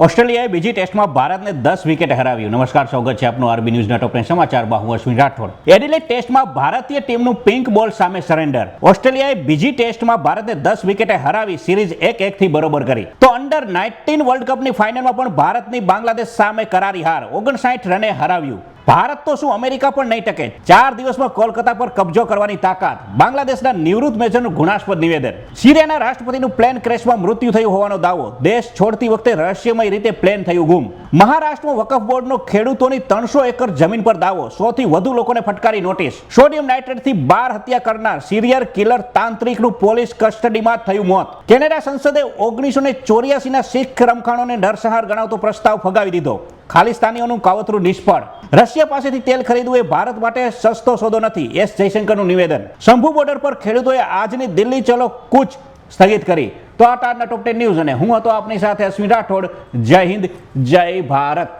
ઓસ્ટ્રેલિયાએ બીજી ટેસ્ટમાં ભારતને દસ વિકેટ હરાવ્યું. નમસ્કાર, સ્વાગત છે આપનું આરબી ન્યૂઝના ટોપ સમાચાર. હું અશ્વિન રાઠોડ. એડિલેટ ટેસ્ટમાં ભારતીય ટીમનું પિંક બોલ સામે સરેન્ડર. ઓસ્ટ્રેલિયાએ બીજી ટેસ્ટમાં ભારતને દસ વિકેટે હરાવી સિરીઝ એક એક થી બરોબર કરી. તો અંડર નાઇન્ટીન વર્લ્ડ કપની ફાઇનલમાં પણ ભારતની બાંગ્લાદેશ સામે કરારી હાર. ઓગણસાઠ રને હરાવ્યું. ભારત તો શું અમેરિકા પણ નહીં ટકે. ચાર દિવસમાં કોલકાતા પર કબજો કરવાની તાકાત. બાંગ્લાદેશના નિવૃત્ત મેજરનું ગુણાસ્પદ નિવેદન. સિરિયાના રાષ્ટ્રપતિનું પ્લેન ક્રેશમાં મૃત્યુ થયું હોવાનો દાવો. દેશ છોડતી વખતે રહસ્યમય રીતે પ્લેન થયું ગુમ. મહારાષ્ટ્રમાં વકફ બોર્ડનો ખેડૂતોની ત્રણસો એકર જમીન પર દાવો. સોથી વધુ લોકોને ફટકારી નોટિસ. સોડિયમ નાઇટ્રેટથી બાર હત્યા કરનાર સિરિયર કિલર તાંત્રિકનું પોલીસ કસ્ટડીમાં થયું મોત. કેનેડા સંસદે ઓગણીસો ચોર્યાસીના શીખ રમખાણોને નરસંહાર ગણાવતો પ્રસ્તાવ ફગાવી દીધો. ખાલિસ્તાનીઓનું કાવતરું નિષ્ફળ. રશિયા પાસેથી તેલ ખરીદવું એ ભારત માટે સસ્તો સોદો નથી, એસ જયશંકરનું નિવેદન. શંભુ બોર્ડર પર ખેડૂતોએ આજની દિલ્હી ચલો કૂચ સ્થગિત કરી. તો આ તારના ટોપ ટેન ન્યૂઝ અને હું હતો આપની સાથે અશ્વિન રાઠોડ. જય હિન્દ, જય ભારત.